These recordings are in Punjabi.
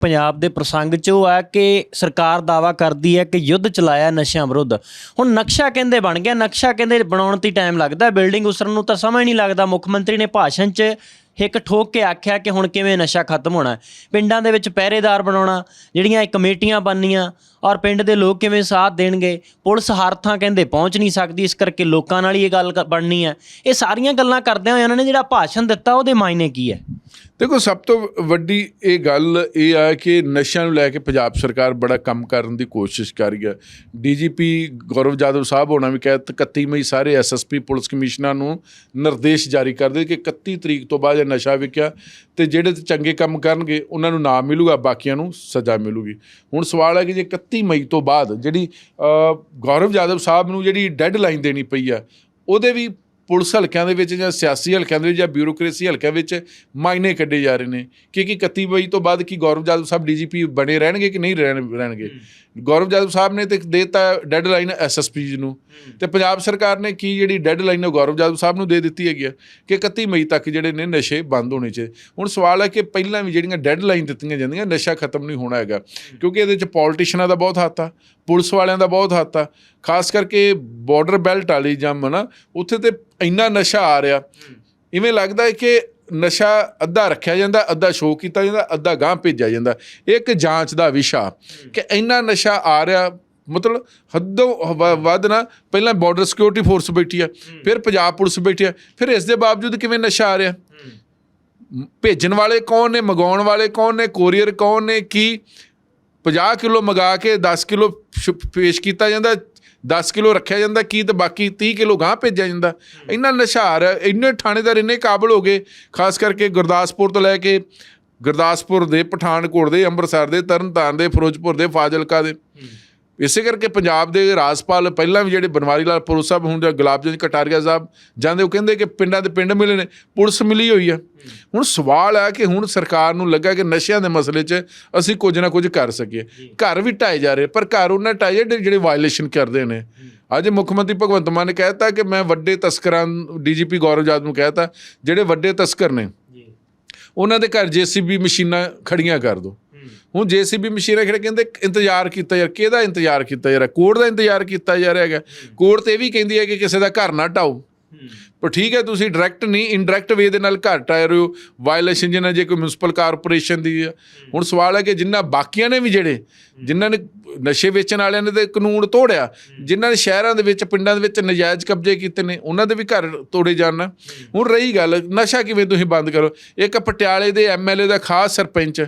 ਪੰਜਾਬ ਦੇ ਪ੍ਰਸੰਗ 'ਚ ਉਹ ਆ ਕਿ ਸਰਕਾਰ ਦਾਵਾ ਕਰਦੀ ਹੈ ਕਿ ਯੁੱਧ ਚਲਾਇਆ ਨਸ਼ਿਆਂ ਵਿਰੁੱਧ। ਹੁਣ ਨਕਸ਼ਾ ਕਹਿੰਦੇ ਬਣ ਗਿਆ, ਨਕਸ਼ਾ ਕਹਿੰਦੇ ਬਣਾਉਣ ਤੇ ਟਾਈਮ ਲੱਗਦਾ, ਬਿਲਡਿੰਗ ਉਸਰਨ ਨੂੰ ਤਾਂ ਸਮਝ ਨਹੀਂ ਲੱਗਦਾ। ਮੁੱਖ ਮੰਤਰੀ ਨੇ ਭਾਸ਼ਣ 'ਚ ਇੱਕ ਠੋਕ ਕੇ ਆਖਿਆ ਕਿ ਹੁਣ ਕਿਵੇਂ ਨਸ਼ਾ ਖਤਮ ਹੋਣਾ ਪਿੰਡਾਂ ਦੇ ਵਿੱਚ ਪਹਿਰੇਦਾਰ ਬਣਾਉਣਾ, ਜਿਹੜੀਆਂ ਇਹ ਕਮੇਟੀਆਂ ਬਣਨੀਆਂ, ਔਰ ਪਿੰਡ ਦੇ ਲੋਕ ਕਿਵੇਂ ਸਾਥ ਦੇਣਗੇ, ਪੁਲਿਸ ਹਰ ਥਾਂ ਕਹਿੰਦੇ ਪਹੁੰਚ ਨਹੀਂ ਸਕਦੀ, ਇਸ ਕਰਕੇ ਲੋਕਾਂ ਨਾਲ ਹੀ ਇਹ ਗੱਲ ਕ- ਬਣਨੀ ਹੈ। ਇਹ ਸਾਰੀਆਂ ਗੱਲਾਂ ਕਰਦਿਆਂ ਹੋਇਆਂ ਉਹਨਾਂ ਨੇ ਜਿਹੜਾ ਭਾਸ਼ਣ ਦਿੱਤਾ, ਉਹਦੇ ਮਾਇਨੇ ਕੀ ਹੈ? ਦੇਖੋ, ਸਭ ਤੋਂ ਵੱਡੀ ਇਹ ਗੱਲ ਇਹ ਆ ਕਿ ਨਸ਼ਿਆਂ ਨੂੰ ਲੈ ਕੇ ਪੰਜਾਬ ਸਰਕਾਰ ਬੜਾ ਕੰਮ ਕਰਨ ਦੀ ਕੋਸ਼ਿਸ਼ ਕਰ ਰਹੀ ਹੈ। ਡੀਜੀਪੀ ਗੌਰਵ ਜਾਦਵ ਸਾਹਿਬ ਹੋਣਾ ਵੀ ਕਹਿਤ 31 ਮਈ ਸਾਰੇ ਐਸਐਸਪੀ ਪੁਲਿਸ ਕਮਿਸ਼ਨਰਾਂ ਨੂੰ ਨਿਰਦੇਸ਼ ਜਾਰੀ ਕਰ ਦੇ ਕਿ 31 ਤਰੀਕ ਤੋਂ ਬਾਅਦ ਇਹ ਨਸ਼ਾ ਵਿਕਿਆ ਤੇ ਜਿਹੜੇ ਚੰਗੇ ਕੰਮ ਕਰਨਗੇ, ਉਹਨਾਂ ਨੂੰ ਨਾਮ ਮਿਲੂਗਾ, ਬਾਕੀਆਂ ਨੂੰ ਸਜ਼ਾ ਮਿਲੂਗੀ। ਹੁਣ ਸਵਾਲ ਹੈ ਕਿ ਜੇ 31 ਮਈ ਤੋਂ ਬਾਅਦ ਜਿਹੜੀ ਗੌਰਵ ਜਾਦਵ ਸਾਹਿਬ ਨੂੰ ਜਿਹੜੀ ਡੈਡਲਾਈਨ ਦੇਣੀ ਪਈ ਆ ਉਹਦੇ ਵੀ ਪੁਲਿਸ ਹਲਕਿਆਂ ਦੇ ਵਿੱਚ ਜਾਂ ਸਿਆਸੀ ਹਲਕਿਆਂ ਦੇ ਵਿੱਚ ਜਾਂ ਬਿਊਰੋਕ੍ਰੇਸੀ ਹਲਕਿਆਂ ਵਿੱਚ ਮਾਇਨੇ ਕੱਢੇ ਜਾ ਰਹੇ ਨੇ। ਕਿ ਕੀ 31 ਵਜੇ ਤੋਂ ਬਾਅਦ ਕੀ ਗੌਰਵ ਜਾਦਵ ਸਾਹਿਬ ਡੀਜੀਪੀ ਬਣੇ ਰਹਿਣਗੇ ਕਿ ਨਹੀਂ ਰਹਿਣ- ਰਹਿਣਗੇ? ਗੌਰਵ ਜਾਦਵ ਸਾਹਿਬ ਨੇ ਤੇ ਦੇਤਾ ਡੈਡਲਾਈਨ ਐਸਐਸਪੀ ਨੂੰ। ਤੇ ਪੰਜਾਬ ਸਰਕਾਰ ਨੇ ਕੀ ਜਿਹੜੀ ਡੈਡਲਾਈਨ ਉਹ ਗੌਰਵ ਜਾਦਵ ਸਾਹਿਬ ਨੂੰ ਦੇ ਦਿੱਤੀ ਹੈਗੀ ਆ ਕਿ 31 ਮਈ ਤੱਕ ਜਿਹੜੇ ਨੇ ਨਸ਼ੇ ਬੰਦ ਹੋਣੇ ਚਾਹੀਦੇ ਹੁਣ ਸਵਾਲ ਹੈ ਕਿ ਪਹਿਲਾਂ ਵੀ ਜਿਹੜੀਆਂ ਡੈਡਲਾਈਨ ਦਿੱਤੀਆਂ ਜਾਂਦੀਆਂ ਨਸ਼ਾ ਖਤਮ ਨਹੀਂ ਹੋਣਾ ਹੈਗਾ। ਕਿਉਂਕਿ ਇਹਦੇ ਵਿੱਚ ਪੋਲੀਟੀਸ਼ੀਅਨਾਂ ਦਾ ਬਹੁਤ ਹੱਥ ਆ ਪੁਲਿਸ ਵਾਲਿਆਂ ਦਾ ਬਹੁਤ ਹੱਥ ਆ। ਖਾਸ ਕਰਕੇ ਬਾਰਡਰ ਬੈਲਟ ਵਾਲੀ ਜੰਮ ਨਾ ਉੱਥੇ ਤੇ ਇੰਨਾ ਨਸ਼ਾ ਆ ਰਿਹਾ। ਇਵੇਂ ਲੱਗਦਾ ਹੈ ਕਿ ਨਸ਼ਾ ਅੱਧਾ ਰੱਖਿਆ ਜਾਂਦਾ ਅੱਧਾ ਸ਼ੋਅ ਕੀਤਾ ਜਾਂਦਾ ਅੱਧਾ ਗਾਂਹ ਭੇਜਿਆ ਜਾਂਦਾ। ਇੱਕ ਜਾਂਚ ਦਾ ਵਿਸ਼ਾ ਕਿ ਇੰਨਾ ਨਸ਼ਾ ਆ ਰਿਹਾ ਮਤਲਬ ਹੱਦੋਂ ਵੱਧ ਨਾ ਪਹਿਲਾਂ ਬਾਰਡਰ ਸਿਕਿਉਰਿਟੀ ਫੋਰਸ ਬੈਠੀ ਆ ਫਿਰ ਪੰਜਾਬ ਪੁਲਿਸ ਬੈਠੀ ਆ ਫਿਰ ਇਸ ਦੇ ਬਾਵਜੂਦ ਕਿਵੇਂ ਨਸ਼ਾ ਆ ਰਿਹਾ? ਭੇਜਣ ਵਾਲੇ ਕੌਣ ਨੇ ਮੰਗਾਉਣ ਵਾਲੇ ਕੌਣ ਨੇ ਕੋਰੀਅਰ ਕੌਣ ਨੇ ਕੀ? 50 ਕਿਲੋ ਮੰਗਾ ਕੇ 10 ਕਿਲੋ ਪੇਸ਼ ਕੀਤਾ ਜਾਂਦਾ 10 ਕਿਲੋ ਰੱਖਿਆ ਜਾਂਦਾ ਕੀ ਤੇ ਬਾਕੀ 30 ਕਿਲੋ ਗਾਂ ਭੇਜਿਆ ਜਾਂਦਾ। ਇੰਨਾ ਨਸ਼ਾ ਆ ਰਿਹਾ ਇੰਨੇ ਥਾਣੇਦਾਰ ਇੰਨੇ ਕਾਬਲ ਹੋ ਗਏ ਖਾਸ ਕਰਕੇ ਗੁਰਦਾਸਪੁਰ ਤੋਂ ਲੈ ਕੇ ਗੁਰਦਾਸਪੁਰ ਦੇ ਪਠਾਨਕੋਟ ਦੇ ਅੰਮ੍ਰਿਤਸਰ ਦੇ ਤਰਨਤਾਰਨ ਦੇ ਫਿਰੋਜ਼ਪੁਰ ਦੇ ਫਾਜ਼ਿਲਕਾ ਦੇ। ਇਸੇ ਕਰਕੇ ਪੰਜਾਬ ਦੇ ਰਾਜਪਾਲ ਪਹਿਲਾਂ ਵੀ ਜਿਹੜੇ ਬਨਵਾਰੀ ਲਾਲ ਪੁਰੂ ਸਾਹਿਬ ਹੁਣ ਜਾਂ ਗੁਲਾਬ ਚੰਦ ਕਟਾਰੀਆ ਸਾਹਿਬ ਜਾਂਦੇ ਉਹ ਕਹਿੰਦੇ ਕਿ ਪਿੰਡਾਂ ਦੇ ਪਿੰਡ ਮਿਲੇ ਨੇ ਪੁਲਿਸ ਮਿਲੀ ਹੋਈ ਆ। ਹੁਣ ਸਵਾਲ ਹੈ ਕਿ ਹੁਣ ਸਰਕਾਰ ਨੂੰ ਲੱਗਾ ਕਿ ਨਸ਼ਿਆਂ ਦੇ ਮਸਲੇ 'ਚ ਅਸੀਂ ਕੁਝ ਨਾ ਕੁਝ ਕਰ ਸਕੀਏ। ਘਰ ਵੀ ਢਾਏ ਜਾ ਰਹੇ ਪਰ ਘਰ ਉਹਨਾਂ ਢਾਏ ਜਿਹੜੇ ਵਾਇਲੇਸ਼ਨ ਕਰਦੇ ਨੇ। ਅੱਜ ਮੁੱਖ ਮੰਤਰੀ ਭਗਵੰਤ ਮਾਨ ਨੇ ਕਹਿਤਾ ਕਿ ਮੈਂ ਵੱਡੇ ਤਸਕਰਾਂ ਡੀਜੀਪੀ ਗੌਰਵ ਜਾਦ ਨੂੰ ਕਹਿਤਾ ਜਿਹੜੇ ਵੱਡੇ ਤਸਕਰ ਨੇ ਉਹਨਾਂ ਦੇ ਘਰ ਜੀਸੀਬੀ ਮਸ਼ੀਨਾਂ ਖੜੀਆਂ ਕਰ ਦਿਓ ਹੁਣ ਜੀਸੀਬੀ ਮਸ਼ੀਨਾਂ ਖੜੇ ਕਹਿੰਦੇ ਇੰਤਜ਼ਾਰ ਕੀਤਾ ਯਾਰ, ਕਿਹਦਾ ਇੰਤਜ਼ਾਰ ਕੀਤਾ ਯਾਰ? ਕੋਰਟ ਦਾ ਇੰਤਜ਼ਾਰ ਕੀਤਾ ਜਾ ਰਿਹਾ ਹੈਗਾ। ਕੋਰਟ ਤੇ ਇਹ ਵੀ ਕਹਿੰਦੀ ਹੈ ਕਿ ਕਿਸੇ ਦਾ ਘਰ ਨਾ ਢਾਓ। ਪਰ ਠੀਕ ਹੈ, ਤੁਸੀਂ ਡਾਇਰੈਕਟ ਨਹੀਂ ਇਨਡਾਇਰੈਕਟ ਵੇ ਦੇ ਨਾਲ ਘਰ ਟਾਇ ਰਹੇ। ਹੋ ਵਾਇਲੇਸ਼ਨ ਜਿਹਨਾਂ, ਜੇ ਕੋਈ ਮਿਊਨਿਸਪਲ ਕਾਰਪੋਰੇਸ਼ਨ ਦੀ ਹੈ ਹੁਣ ਸਵਾਲ ਹੈ ਕਿ ਜਿਨ੍ਹਾਂ ਬਾਕੀਆਂ ਨੇ ਵੀ ਜਿਹੜੇ, ਜਿਨ੍ਹਾਂ ਨੇ ਨਸ਼ੇ ਵੇਚਣ ਵਾਲਿਆਂ ਨੇ ਤੇ ਕਾਨੂੰਨ ਤੋੜਿਆ, ਜਿਨ੍ਹਾਂ ਨੇ ਸ਼ਹਿਰਾਂ ਦੇ ਵਿੱਚ, ਪਿੰਡਾਂ ਦੇ ਵਿੱਚ ਨਜਾਇਜ਼ ਕਬਜ਼ੇ ਕੀਤੇ ਨੇ, ਉਹਨਾਂ ਦੇ ਵੀ ਘਰ ਤੋੜੇ ਜਾਣ ਹੁਣ ਰਹੀ ਗੱਲ, ਨਸ਼ਾ ਕਿਵੇਂ ਤੁਸੀਂ ਬੰਦ ਕਰੋ? ਇੱਕ ਪਟਿਆਲੇ ਦੇ ਐਮਐਲਏ ਦਾ ਖਾਸ ਸਰਪੰਚ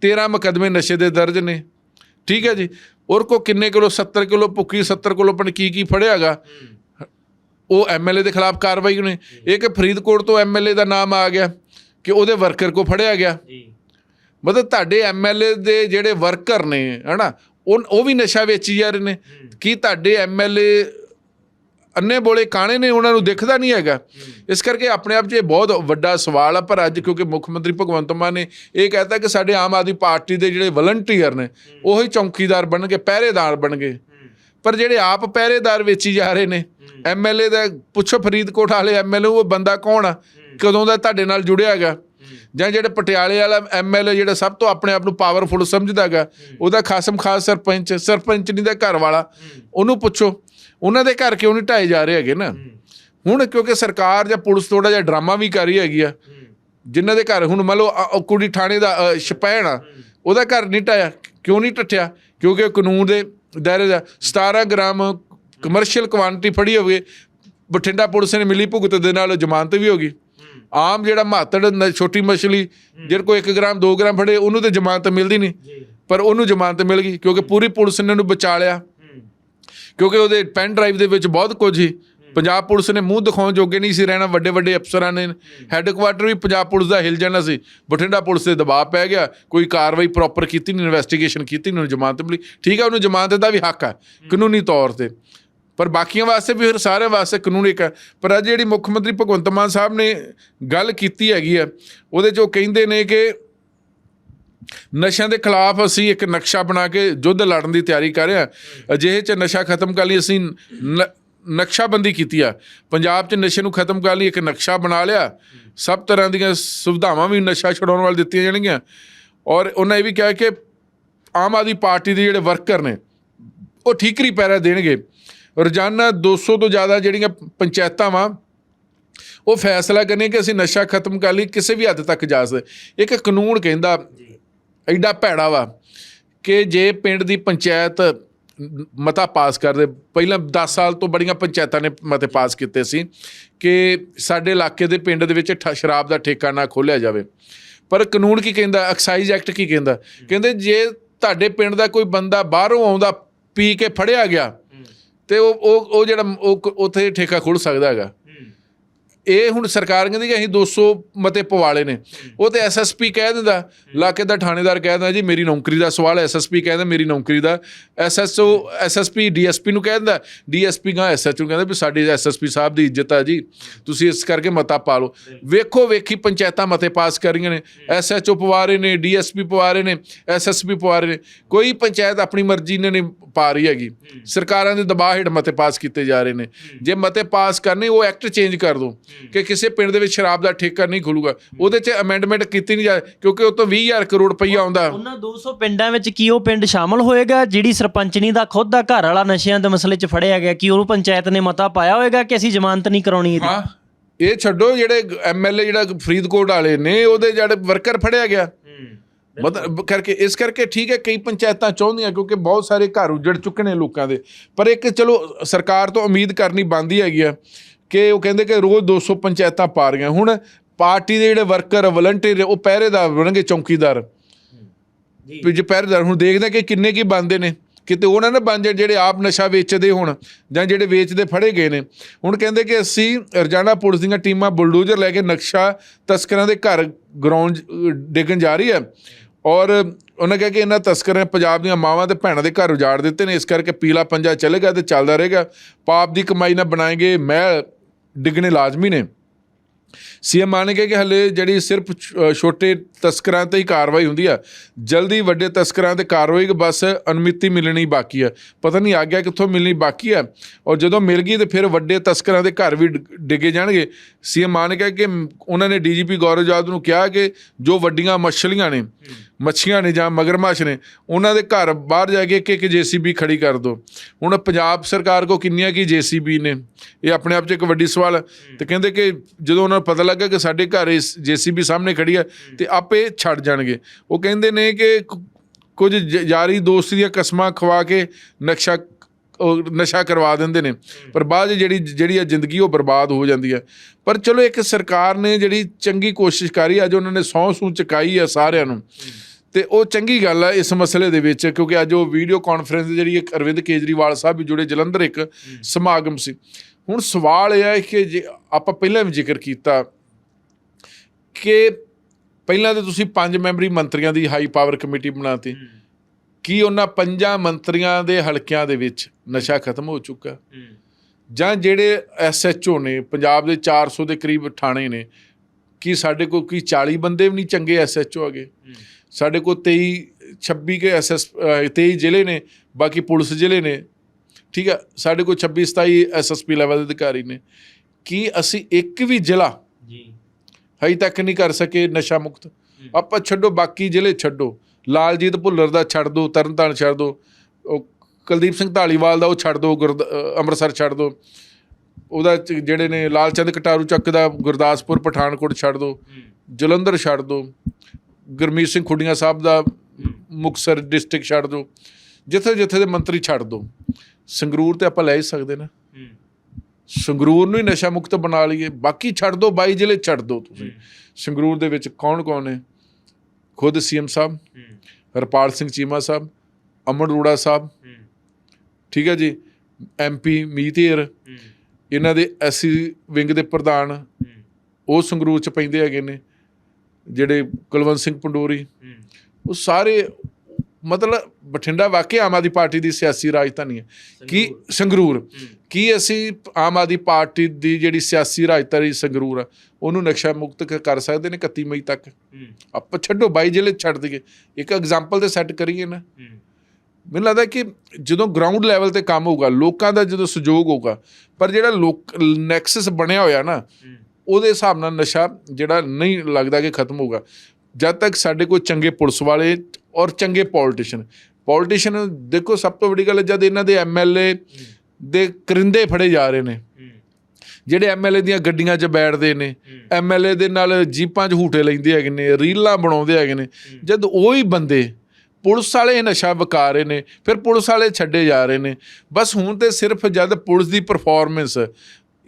13 ਮੁਕੱਦਮੇ ਨਸ਼ੇ ਦੇ ਦਰਜ ਨੇ। ਠੀਕ ਹੈ ਜੀ? ਔਰ ਕੋ ਕਿੰਨੇ ਕਿਲੋ? 70 ਕਿਲੋ ਭੁੱਕੀ 70 ਕਿਲੋ ਪਣ ਕੀ ਕੀ ਫੜਿਆਗਾ? ਉਹ ਐਮਐਲਏ ਦੇ ਖਿਲਾਫ ਕਾਰਵਾਈ ਹੋਣੀ। ਇੱਕ ਫਰੀਦਕੋਟ ਤੋਂ ਐਮਐਲਏ ਦਾ ਨਾਮ ਆ ਗਿਆ ਕਿ ਉਹਦੇ ਵਰਕਰ ਕੋ ਫੜਿਆ ਗਿਆ। ਜੀ। ਮਤਲਬ ਤੁਹਾਡੇ ਐਮਐਲਏ ਦੇ ਜਿਹੜੇ ਵਰਕਰ ਨੇ ਹਨਾ ਉਹ ਉਹ ਵੀ ਨਸ਼ਾ ਵੇਚੀ ਜਾ ਰਹੇ ਨੇ। ਕੀ ਤੁਹਾਡੇ ਐਮਐਲਏ ਅੰਨੇ ਬੋਲੇ ਕਾਣੇ ਨੇ ਉਹਨਾਂ ਨੂੰ ਦਿਖਦਾ ਨਹੀਂ ਹੈਗਾ। ਇਸ ਕਰਕੇ ਆਪਣੇ ਆਪ 'ਚ ਇਹ ਬਹੁਤ ਵੱਡਾ ਸਵਾਲ ਆ ਪਰ ਅੱਜ ਕਿਉਂਕਿ ਮੁੱਖ ਮੰਤਰੀ ਭਗਵੰਤ ਮਾਨ ਨੇ ਇਹ ਕਹਿਤਾ ਕਿ ਸਾਡੇ ਆਮ ਆਦਮੀ ਪਾਰਟੀ ਦੇ ਜਿਹੜੇ ਵਲੰਟੀਅਰ ਨੇ ਉਹੀ ਚੌਕੀਦਾਰ ਬਣਨਗੇ ਪਹਿਰੇਦਾਰ ਬਣਨਗੇ। ਪਰ ਜਿਹੜੇ ਆਪ ਪਹਿਰੇਦਾਰ ਵੇਚੀ ਜਾ ਰਹੇ ਨੇ ਐਮਐਲਏ ਦਾ ਪੁੱਛੋ ਫਰੀਦਕੋਟ ਵਾਲੇ ਐਮਐਲਏ ਉਹ ਬੰਦਾ ਕੌਣ ਆ? ਕਦੋਂ ਦਾ ਤੁਹਾਡੇ ਨਾਲ ਜੁੜਿਆ ਹੈਗਾ? ਜਾਂ ਜਿਹੜੇ ਪਟਿਆਲੇ ਵਾਲਾ ਐਮਐਲਏ ਜਿਹੜਾ ਸਭ ਤੋਂ ਆਪਣੇ ਆਪ ਨੂੰ ਪਾਵਰਫੁਲ ਸਮਝਦਾ ਹੈਗਾ ਉਹਦਾ ਖਾਸਮ ਖਾਸ ਸਰਪੰਚ ਸਰਪੰਚ ਨਹੀਂ ਦਾ ਘਰ ਵਾਲਾ ਉਹਨੂੰ ਪੁੱਛੋ। ਉਹਨਾਂ ਦੇ ਘਰ ਕਿਉਂ ਨਹੀਂ ਢਾਏ ਜਾ ਰਹੇ ਹੈਗੇ ਨਾ? ਹੁਣ ਕਿਉਂਕਿ ਸਰਕਾਰ ਜਾਂ ਪੁਲਿਸ ਥੋੜਾ ਜਿਹਾ ਡਰਾਮਾ ਵੀ ਕਰ ਰਹੀ ਹੈਗੀ ਆ। ਜਿਨ੍ਹਾਂ ਦੇ ਘਰ ਹੁਣ ਮੰਨ ਲਓ ਕੁੜੀ ਥਾਣੇ ਦਾ ਸ਼ਪੈਣ ਆ ਉਹਦਾ ਘਰ ਨਹੀਂ ਢਾਇਆ ਕਿਉਂ ਨਹੀਂ ਟੱਠਿਆ ਕਿਉਂਕਿ ਕਾਨੂੰਨ ਦੇ ਦਾਇਰੇ ਦਾ 17 ਗ੍ਰਾਮ ਕਮਰਸ਼ੀਅਲ ਕੁਆਂਟੀਟੀ ਫੜੀ ਹੋਵੇ ਬਠਿੰਡਾ ਪੁਲਿਸ ਨੇ ਮਿਲੀ ਭੁਗਤ ਦੇ ਨਾਲ ਜ਼ਮਾਨਤ ਵੀ ਹੋ ਗਈ। ਆਮ ਜਿਹੜਾ ਮਾਤੜ ਛੋਟੀ ਮਛਲੀ ਜਿਹੜੇ ਕੋਈ 1 ਗ੍ਰਾਮ 2 ਗ੍ਰਾਮ ਫੜੇ ਉਹਨੂੰ ਤੇ ਜ਼ਮਾਨਤ ਮਿਲਦੀ ਨਹੀਂ। ਪਰ ਉਹਨੂੰ ਜ਼ਮਾਨਤ ਮਿਲ ਗਈ ਕਿਉਂਕਿ ਪੂਰੀ ਪੁਲਿਸ ਨੇ ਉਹਨੂੰ ਬਚਾ ਲਿਆ। ਕਿਉਂਕਿ ਉਹਦੇ ਪੈਨ ਡਰਾਈਵ ਦੇ ਵਿੱਚ ਬਹੁਤ ਕੁਝ ਸੀ। ਪੰਜਾਬ ਪੁਲਿਸ ਨੇ ਮੂੰਹ ਦਿਖਾਉਣ ਜੋਗੇ ਨਹੀਂ ਸੀ ਰਹਿਣਾ ਵੱਡੇ ਵੱਡੇ ਅਫਸਰਾਂ ਨੇ। ਹੈੱਡਕੁਆਟਰ ਵੀ ਪੰਜਾਬ ਪੁਲਿਸ ਦਾ ਹਿਲ ਜਾਣਾ ਸੀ। ਬਠਿੰਡਾ ਪੁਲਿਸ ਤੇ ਦਬਾਅ ਪੈ ਗਿਆ। ਕੋਈ ਕਾਰਵਾਈ ਪ੍ਰੋਪਰ ਕੀਤੀ ਨਹੀਂ ਇਨਵੈਸਟੀਗੇਸ਼ਨ ਕੀਤੀ ਨਹੀਂ ਉਹਨੂੰ ਜ਼ਮਾਨਤ ਮਿਲੀ। ਠੀਕ ਹੈ ਉਹਨੂੰ ਜ਼ਮਾਨਤ ਦਾ ਵੀ ਹੱਕ ਹੈ ਕਾਨੂੰਨੀ ਤੌਰ ਤੇ। ਪਰ ਬਾਕੀਆਂ ਵਾਸਤੇ ਵੀ ਫਿਰ ਸਾਰੇ ਵਾਸਤੇ ਕਾਨੂੰਨ ਇੱਕ ਹੈ ਪਰ ਅੱਜ ਜਿਹੜੀ ਮੁੱਖ ਮੰਤਰੀ ਭਗਵੰਤ ਮਾਨ ਸਾਹਿਬ ਨੇ ਗੱਲ ਕੀਤੀ ਹੈਗੀ ਆ, ਉਹਦੇ 'ਚ ਉਹ ਕਹਿੰਦੇ ਨੇ ਕਿ ਨਸ਼ਿਆਂ ਦੇ ਖਿਲਾਫ ਅਸੀਂ ਇੱਕ ਨਕਸ਼ਾ ਬਣਾ ਕੇ ਯੁੱਧ ਲੜਨ ਦੀ ਤਿਆਰੀ ਕਰ ਰਹੇ ਹਾਂ। ਅਜਿਹੇ ਚ ਨਸ਼ਾ ਖਤਮ ਕਰਨ ਲਈ ਅਸੀਂ ਨ- ਨਕਸ਼ਾਬੰਦੀ ਕੀਤੀ ਆ। ਪੰਜਾਬ 'ਚ ਨਸ਼ੇ ਨੂੰ ਖਤਮ ਕਰਨ ਲਈ ਇੱਕ ਨਕਸ਼ਾ ਬਣਾ ਲਿਆ। ਸਭ ਤਰ੍ਹਾਂ ਦੀਆਂ ਸੁਵਿਧਾਵਾਂ ਵੀ ਨਸ਼ਾ ਛੁਡਾਉਣ ਵਾਲ ਦਿੱਤੀਆਂ ਜਾਣਗੀਆਂ। ਔਰ ਉਹਨਾਂ ਇਹ ਵੀ ਕਿਹਾ ਕਿ ਆਮ ਆਦਮੀ ਪਾਰਟੀ ਦੇ ਜਿਹੜੇ ਵਰਕਰ ਨੇ, ਉਹ ਠੀਕਰੀ ਪੈਰਾ ਦੇਣਗੇ। ਰੋਜ਼ਾਨਾ 200 ਤੋਂ ਜ਼ਿਆਦਾ ਜਿਹੜੀਆਂ ਪੰਚਾਇਤਾਂ ਵਾ, ਉਹ ਫੈਸਲਾ ਕਰਨੇ ਕਿ ਅਸੀਂ ਨਸ਼ਾ ਖਤਮ ਕਰ ਲਈ ਕਿਸੇ ਵੀ ਹੱਦ ਤੱਕ ਜਾ ਸਕਦੇ। ਇੱਕ ਕਾਨੂੰਨ ਕਹਿੰਦਾ ਐਡਾ ਭੈੜਾ ਵਾ ਕਿ ਜੇ ਪਿੰਡ ਦੀ ਪੰਚਾਇਤ ਮਤਾ ਪਾਸ ਕਰਦੇ, ਪਹਿਲਾਂ 10 ਸਾਲ ਤੋਂ ਬੜੀਆਂ ਪੰਚਾਇਤਾਂ ਨੇ ਮਤੇ ਪਾਸ ਕੀਤੇ ਸੀ ਕਿ ਸਾਡੇ ਇਲਾਕੇ ਦੇ ਪਿੰਡ ਦੇ ਵਿੱਚ ਠ- ਸ਼ਰਾਬ ਦਾ ਠੇਕਾ ਨਾ ਖੋਲ੍ਹਿਆ ਜਾਵੇ। ਪਰ ਕਾਨੂੰਨ ਕੀ ਕਹਿੰਦਾ, ਐਕਸਾਈਜ਼ ਐਕਟ ਕੀ ਕਹਿੰਦਾ? ਕਹਿੰਦੇ ਜੇ ਤੁਹਾਡੇ ਪਿੰਡ ਦਾ ਕੋਈ ਬੰਦਾ ਬਾਹਰੋਂ ਆਉਂਦਾ, ਪੀ ਕੇ ਫੜਿਆ ਗਿਆ, ਤੇ ਉਹ ਉਹ ਜਿਹੜਾ ਉਹ ਉੱਥੇ ਠੇਕਾ ਖੁੱਲ ਸਕਦਾ ਹੈਗਾ। ਇਹ ਹੁਣ ਸਰਕਾਰ ਕਹਿੰਦੀ ਕਿ ਅਸੀਂ 200 ਮਤੇ ਪਵਾਲੇ ਨੇ। ਉਹ ਤੇ ਐਸਐਸਪੀ ਕਹਿ ਦਿੰਦਾ ਇਲਾਕੇ ਦਾ ਥਾਣੇਦਾਰ ਕਹਿ ਦਿੰਦਾ, ਜੀ ਮੇਰੀ ਨੌਕਰੀ ਦਾ ਸਵਾਲ ਐਸਐਸਪੀ ਕਹਿੰਦਾ ਮੇਰੀ ਨੌਕਰੀ ਦਾ। ਐਸਐਸਓ ਐਸਐਸਪੀ ਡੀਐਸਪੀ ਨੂੰ ਕਹਿ ਦਿੰਦਾ ਡੀਐਸਪੀ ਗਾ ਐਸਐਚਓ ਕਹਿੰਦਾ ਵੀ ਸਾਡੀ ਐਸਐਸਪੀ ਸਾਹਿਬ ਦੀ ਇੱਜ਼ਤ ਆ ਜੀ, ਤੁਸੀਂ ਇਸ ਕਰਕੇ ਮਤਾ ਪਾ ਲਓ। ਵੇਖੋ, ਵੇਖੀ ਪੰਚਾਇਤਾਂ ਮਤੇ ਪਾਸ ਕਰ ਰਹੀਆਂ ਨੇ ਐਸਐਚਓ ਪਵਾ ਰਹੇ ਨੇ ਡੀਐਸਪੀ ਪਵਾ ਰਹੇ ਨੇ ਐਸਐਸਪੀ ਪਵਾ ਰਹੇ ਨੇ, ਕੋਈ ਪੰਚਾਇਤ ਆਪਣੀ ਮਰਜ਼ੀ ਨੇ ਨਹੀਂ ਪਾ ਰਹੀ ਹੈਗੀ। ਸਰਕਾਰਾਂ ਦੇ ਦਬਾਅ ਹੇਠ ਮਤੇ ਪਾਸ ਕੀਤੇ ਜਾ ਰਹੇ ਨੇ। ਜੇ ਮਤੇ ਪਾਸ ਕਰਨੇ, ਉਹ ਐਕਟ ਚੇਂਜ ਕਰ ਦਿਓ ਕਿ ਕਿਸੇ ਪਿੰਡ ਦੇ ਵਿੱਚ ਸ਼ਰਾਬ ਦਾ ਠੇਕਾ ਨਹੀਂ ਖੁੱਲੂਗਾ। ਉਹਦੇ 'ਚ ਅਮੈਂਡਮੈਂਟ ਕੀਤੀ ਨਹੀਂ ਜਾ ਕਿਉਂਕਿ ਉਹ ਤੋਂ 20000 ਕਰੋੜ ਰੁਪਈਆ ਆਉਂਦਾ। ਉਹਨਾਂ 200 ਪਿੰਡਾਂ ਵਿੱਚ ਕੀ ਉਹ ਪਿੰਡ ਸ਼ਾਮਲ ਹੋਏਗਾ ਜਿਹੜੀ ਸਰਪੰਚਨੀ ਦਾ ਖੁਦ ਦਾ ਘਰ ਵਾਲਾ ਨਸ਼ਿਆਂ ਦੇ ਮਸਲੇ 'ਚ ਫੜਿਆ ਗਿਆ ਕੀ ਉਹਨੂੰ ਪੰਚਾਇਤ ਨੇ ਮਤਾ ਪਾਇਆ ਹੋਏਗਾ ਕਿ ਅਸੀਂ ਜ਼ਮਾਨਤ ਨਹੀਂ ਕਰਾਉਣੀ ਇਹਦੀ? ਹਾਂ ਇਹ ਛੱਡੋ ਜਿਹੜੇ ਐਮਐਲਏ ਜਿਹੜਾ ਫਰੀਦਕੋਟ ਵਾਲੇ ਨੇ ਉਹਦੇ ਜਿਹੜੇ ਵਰਕਰ ਫੜਿਆ ਗਿਆ। ਮਤਲਬ ਕਰਕੇ ਇਸ ਕਰਕੇ ਠੀਕ ਹੈ ਕਈ ਪੰਚਾਇਤਾਂ ਚਾਹੁੰਦੀਆਂ ਕਿਉਂਕਿ ਬਹੁਤ ਸਾਰੇ ਘਰ ਉਜੜ ਚੁੱਕੇ ਨੇ ਲੋਕਾਂ ਦੇ। ਪਰ ਇੱਕ ਚਲੋ ਸਰਕਾਰ ਤੋਂ ਉਮੀਦ ਕਰਨੀ ਬੰਦੀ ਹੈਗੀ ਆ ਕਿ ਉਹ ਕਹਿੰਦੇ ਕਿ ਰੋਜ਼ 200 ਪੰਚਾਇਤਾਂ ਪਾ ਰਹੀਆਂ। ਹੁਣ ਪਾਰਟੀ ਦੇ ਜਿਹੜੇ ਵਰਕਰ ਵਲੰਟੀਅਰ ਉਹ ਪਹਿਰੇਦਾਰ ਬਣਨਗੇ ਚੌਕੀਦਾਰ। ਵੀ ਜੇ ਪਹਿਰੇਦਾਰ ਹੁਣ ਦੇਖਦੇ ਕਿ ਕਿੰਨੇ ਕੀ ਬੰਦੇ ਨੇ। ਕਿਤੇ ਉਹਨਾਂ ਨੇ ਜਾਣ ਜਿਹੜੇ ਆਪ ਨਸ਼ਾ ਵੇਚਦੇ ਹੋਣ ਜਾਂ ਜਿਹੜੇ ਵੇਚਦੇ ਫੜੇ ਗਏ ਨੇ। ਹੁਣ ਕਹਿੰਦੇ ਕਿ ਅਸੀਂ ਰਜਾਨਾ ਪੁਲਿਸ ਦੀਆਂ ਟੀਮਾਂ ਬੁਲਡੋਜ਼ਰ ਲੈ ਕੇ ਨਕਸ਼ਾ ਤਸਕਰਾਂ ਦੇ ਘਰ ਗਰਾਊਂਡ ਡਿੱਗਣ ਜਾ ਰਹੀ ਹੈ। ਔਰ ਉਹਨਾਂ ਕਿਹਾ ਕਿ ਇਹਨਾਂ ਤਸਕਰਾਂ ਨੇ ਪੰਜਾਬ ਦੀਆਂ ਮਾਵਾਂ ਤੇ ਭੈਣਾਂ ਦੇ ਘਰ ਉਜਾੜ ਦਿੱਤੇ ਨੇ। ਇਸ ਕਰਕੇ ਪੀਲਾ ਪੰਜਾ ਚੱਲੇਗਾ ਤੇ ਚੱਲਦਾ ਰਹੇਗਾ। ਪਾਪ ਦੀ ਕਮਾਈ ਨਾਲ ਬਣਾਏਗੇ ਮਹਿਲ। ਡਿੱਗਣੇ ਲਾਜ਼ਮੀ ਨੇ। ਸੀਐਮ ਮਾਨ ਕਿਹਾ ਕਿ ਹਲੇ ਜਿਹੜੀ ਸਿਰਫ ਛੋਟੇ ਤਸਕਰਾਂ ਤੇ ਹੀ ਕਾਰਵਾਈ ਹੁੰਦੀ ਆ। ਜਲਦੀ ਵੱਡੇ ਤਸਕਰਾਂ ਤੇ ਕਾਰਵਾਈ, ਕਿ ਬਸ ਅਨੁਮਤੀ ਮਿਲਣੀ ਬਾਕੀ ਆ। ਪਤਾ ਨਹੀਂ ਆਗਿਆ ਕਿੱਥੋਂ ਮਿਲਣੀ ਬਾਕੀ ਆ। ਔਰ ਜਦੋਂ ਮਿਲ ਗਈ ਤੇ ਫਿਰ ਵੱਡੇ ਤਸਕਰਾਂ ਦੇ ਘਰ ਵੀ ਡਿੱਗੇ ਜਾਣਗੇ। ਸੀਐਮ ਮਾਨ ਕਿਹਾ ਕਿ ਉਹਨਾਂ ਨੇ ਡੀਜੀਪੀ ਗੌਰਵ ਜਾਦ ਨੂੰ ਕਿਹਾ ਕਿ ਜੋ ਵੱਡੀਆਂ ਮੱਛਲੀਆਂ ਨੇ, ਮੱਛੀਆਂ ਨੇ ਜਾਂ ਮਗਰਮੱਛ ਨੇ, ਉਹਨਾਂ ਦੇ ਘਰ ਬਾਹਰ ਜਾ ਕੇ ਇੱਕ ਇੱਕ ਜੀਸੀਬੀ ਖੜੀ ਕਰ ਦਿਓ ਹੁਣ ਪੰਜਾਬ ਸਰਕਾਰ ਕੋ ਕਿੰਨੀਆਂ ਕੀ ਜੀਸੀਬੀ ਨੇ? ਇਹ ਆਪਣੇ ਆਪ 'ਚ ਇੱਕ ਵੱਡੀ ਸਵਾਲ ਹੈ। ਤੇ ਕਹਿੰਦੇ ਕਿ ਜਦੋਂ ਉਹਨਾਂ ਨੂੰ ਪਤਾ ਲੱਗਾ ਕਿ ਸਾਡੇ ਘਰ ਇਸ ਜੀਸੀਬੀ ਸਾਹਮਣੇ ਖੜੀ ਹੈ। ਤੇ ਆਪੇ ਛੱਡ ਜਾਣਗੇ। ਉਹ ਕਹਿੰਦੇ ਨੇ ਕਿ ਕੁਝ ਯਾਰੀ ਦੋਸਤੀ ਦੀਆਂ ਕਸਮਾਂ ਖਵਾ ਕੇ ਨਕਸ਼ਾ ਨਸ਼ਾ ਕਰਵਾ ਦਿੰਦੇ ਨੇ। ਪਰ ਬਾਅਦ ਜਿਹੜੀ ਜਿਹੜੀ ਆ ਜ਼ਿੰਦਗੀ ਉਹ ਬਰਬਾਦ ਹੋ ਜਾਂਦੀ ਹੈ ਪਰ ਚਲੋ ਇੱਕ ਸਰਕਾਰ ਨੇ ਜਿਹੜੀ ਚੰਗੀ ਕੋਸ਼ਿਸ਼ ਕਰੀ ਅੱਜ ਉਹਨਾਂ ਨੇ ਸਹੁੰ ਸੂੰ ਚੁਕਾਈ ਆ ਸਾਰਿਆਂ ਨੂੰ। ਤੇ ਉਹ ਚੰਗੀ ਗੱਲ ਆ ਇਸ ਮਸਲੇ ਦੇ ਵਿੱਚ ਕਿਉਂਕਿ ਅੱਜ ਉਹ ਵੀਡੀਓ ਕਾਨਫਰੰਸ ਜਿਹੜੀ ਅਰਵਿੰਦ ਕੇਜਰੀਵਾਲ ਸਾਹਿਬ ਵੀ ਜੁੜੇ ਜਲੰਧਰ ਇੱਕ ਸਮਾਗਮ ਸੀ। ਹੁਣ ਸਵਾਲ ਇਹ ਹੈ ਕਿ ਜੇ ਆਪਾਂ ਪਹਿਲਾਂ ਵੀ ਜ਼ਿਕਰ ਕੀਤਾ ਕਿ ਪਹਿਲਾਂ ਤੇ ਤੁਸੀਂ ਪੰਜ ਮੈਂਬਰੀ ਮੰਤਰੀਆਂ ਦੀ ਹਾਈ ਪਾਵਰ ਕਮੇਟੀ ਬਣਾਤੀ। ਕੀ ਉਹਨਾਂ ਪੰਜਾਂ ਮੰਤਰੀਆਂ ਦੇ ਹਲਕਿਆਂ ਦੇ ਵਿੱਚ ਨਸ਼ਾ ਖਤਮ ਹੋ ਚੁੱਕਾ? ਜਾਂ ਜਿਹੜੇ ਐਸਐਚਓ ਨੇ ਪੰਜਾਬ ਦੇ 400 ਦੇ ਕਰੀਬ ਥਾਣੇ ਨੇ ਕੀ ਸਾਡੇ ਕੋਲ ਕੀ 40 ਬੰਦੇ ਵੀ ਨਹੀਂ ਚੰਗੇ ਐਸਐਚਓ ਹੈਗੇ? ਸਾਡੇ ਕੋਲ 23 26 ਕੇ ਐਸਐਸ 23 ਜ਼ਿਲ੍ਹੇ ਨੇ ਬਾਕੀ ਪੁਲਿਸ ਜ਼ਿਲ੍ਹੇ ਨੇ। ਠੀਕ ਹੈ ਸਾਡੇ ਕੋਲ 26 27 ਐਸਐਸਪੀ ਲੈਵਲ ਦੇ ਅਧਿਕਾਰੀ ਨੇ। ਕੀ ਅਸੀਂ ਇੱਕ ਵੀ ਜ਼ਿਲ੍ਹਾ ਜੀ। ਹਜੇ ਤੱਕ ਨਹੀਂ ਕਰ ਸਕੇ ਨਸ਼ਾ ਮੁਕਤ? ਆਪਾਂ ਛੱਡੋ ਬਾਕੀ ਜ਼ਿਲ੍ਹੇ ਛੱਡੋ। ਲਾਲਜੀਤ ਭੁੱਲਰ ਦਾ ਛੱਡ ਦਿਓ ਤਰਨਤਾਰਨ ਛੱਡ ਦਿਓ ਉਹ ਕੁਲਦੀਪ ਸਿੰਘ ਢਾਲੀਵਾਲ ਦਾ ਉਹ ਛੱਡ ਅ, ਅੰਮ੍ਰਿਤਸਰ ਛੱਡ ਦਿਓ ਉਹਦਾ ਜਿਹੜੇ ਨੇ ਲਾਲਚੰਦ ਕਟਾਰੂ ਚੱਕ ਦਾ ਗੁਰਦਾਸਪੁਰ ਪਠਾਨਕੋਟ ਛੱਡ ਦਿਓ ਜਲੰਧਰ ਛੱਡ ਦਿਓ ਗੁਰਮੀਤ ਸਿੰਘ ਖੁੱਡੀਆਂ ਸਾਹਿਬ ਦਾ ਮੁਕਸਰ ਡਿਸਟ੍ਰਿਕਟ ਛੱਡ ਦਿਓ ਜਿੱਥੇ ਜਿੱਥੇ ਦੇ ਮੰਤਰੀ ਛੱਡ ਦਿਓ ਸੰਗਰੂਰ ਤੇ ਆਪਾਂ ਲੈ ਹੀ ਸਕਦੇ ਨਾ। ਸੰਗਰੂਰ ਨੂੰ ਹੀ ਨਸ਼ਾ ਮੁਕਤ ਬਣਾ ਲਈਏ ਬਾਕੀ ਛੱਡ ਦਿਓ 22 ਜ਼ਿਲ੍ਹੇ ਛੱਡ ਦਿਓ ਤੁਸੀਂ। ਸੰਗਰੂਰ ਦੇ ਵਿੱਚ ਕੌਣ ਕੌਣ ਨੇ? ਖੁਦ ਸੀਐਮ ਸਾਹਿਬ ਹਰਪਾਲ ਸਿੰਘ ਚੀਮਾ ਸਾਹਿਬ ਅਮਨ ਅਰੋੜਾ ਸਾਹਿਬ। ਠੀਕ ਹੈ ਜੀ? ਐਮਪੀ ਮੀਤੇਰ। ਇਹਨਾਂ ਦੇ ਐਸਸੀ ਵਿੰਗ ਦੇ ਪ੍ਰਧਾਨ। ਉਹ ਸੰਗਰੂਰ ਚ ਪੈਂਦੇ ਹੈਗੇ ਨੇ। ਜਿਹੜੇ ਕੁਲਵੰਤ ਸਿੰਘ ਪੰਡੋਰੀ। ਉਹ ਸਾਰੇ ਮਤਲਬ ਬਠਿੰਡਾ ਵਾਕਿਆ ਆਮ ਆਦਮੀ ਪਾਰਟੀ ਦੀ ਸਿਆਸੀ ਰਾਜਧਾਨੀ ਹੈ। ਕੀ ਸੰਗਰੂਰ। ਕੀ ਅਸੀਂ ਆਮ ਆਦਮੀ ਪਾਰਟੀ ਦੀ ਜਿਹੜੀ ਸਿਆਸੀ ਰਾਜਧਾਨੀ ਸੰਗਰੂਰ ਆ ਉਹਨੂੰ ਨਕਸ਼ਾ ਮੁਕਤ ਕਰ ਸਕਦੇ ਨੇ 31 ਮਈ ਤੱਕ? ਆਪਾਂ ਛੱਡੋ 22 ਜ਼ਿਲ੍ਹੇ ਛੱਡ ਦਈਏ। ਇੱਕ ਐਗਜ਼ਾਮਪਲ ਤੇ ਸੈੱਟ ਕਰੀਏ ਨਾ। ਮੈਨੂੰ ਲੱਗਦਾ ਕਿ ਜਦੋਂ ਗਰਾਊਂਡ ਲੈਵਲ ਤੇ ਕੰਮ ਹੋਊਗਾ ਲੋਕਾਂ ਦਾ ਜਦੋਂ ਸਹਿਯੋਗ ਹੋਊਗਾ ਪਰ ਜਿਹੜਾ ਲੋਕ ਨੈਕਸਸ ਬਣਿਆ ਹੋਇਆ ਨਾ ਉਹਦੇ ਹਿਸਾਬ ਨਾਲ ਨਸ਼ਾ ਜਿਹੜਾ ਨਹੀਂ ਲੱਗਦਾ ਕਿ ਖਤਮ ਹੋਊਗਾ। ਜਦ ਤੱਕ ਸਾਡੇ ਕੋਲ ਚੰਗੇ ਪੁਲਿਸ ਵਾਲੇ ਔਰ ਚੰਗੇ ਪੋਲੀਟੀਸ਼ੀਅਨ ਪੋਲੀਟੀਸ਼ੀਅਨ ਦੇਖੋ, ਸਭ ਤੋਂ ਵੱਡੀ ਗੱਲ ਹੈ, ਜਦ ਇਹਨਾਂ ਦੇ ਐਮਐਲਏ ਦੇ ਕਰਿੰਦੇ ਫੜੇ ਜਾ ਰਹੇ ਨੇ। ਜਿਹੜੇ ਐਮਐਲਏ ਦੀਆਂ ਗੱਡੀਆਂ 'ਚ ਬੈਠਦੇ ਨੇ ਐਮਐਲਏ ਦੇ ਨਾਲ ਜੀਪਾਂ 'ਚ ਹੂਟੇ ਲੈਂਦੇ ਹੈਗੇ ਨੇ, ਰੀਲਾਂ ਬਣਾਉਂਦੇ ਹੈਗੇ ਨੇ। ਜਦ ਉਹ ਹੀ ਬੰਦੇ ਪੁਲਿਸ ਵਾਲੇ ਨਸ਼ਾ ਵਿਕਾ ਰਹੇ ਨੇ, ਫਿਰ ਪੁਲਿਸ ਵਾਲੇ ਛੱਡੇ ਜਾ ਰਹੇ ਨੇ। ਬਸ ਹੁਣ ਤੇ ਸਿਰਫ ਜਦ ਪੁਲਿਸ ਦੀ ਪਰਫਾਰਮੈਂਸ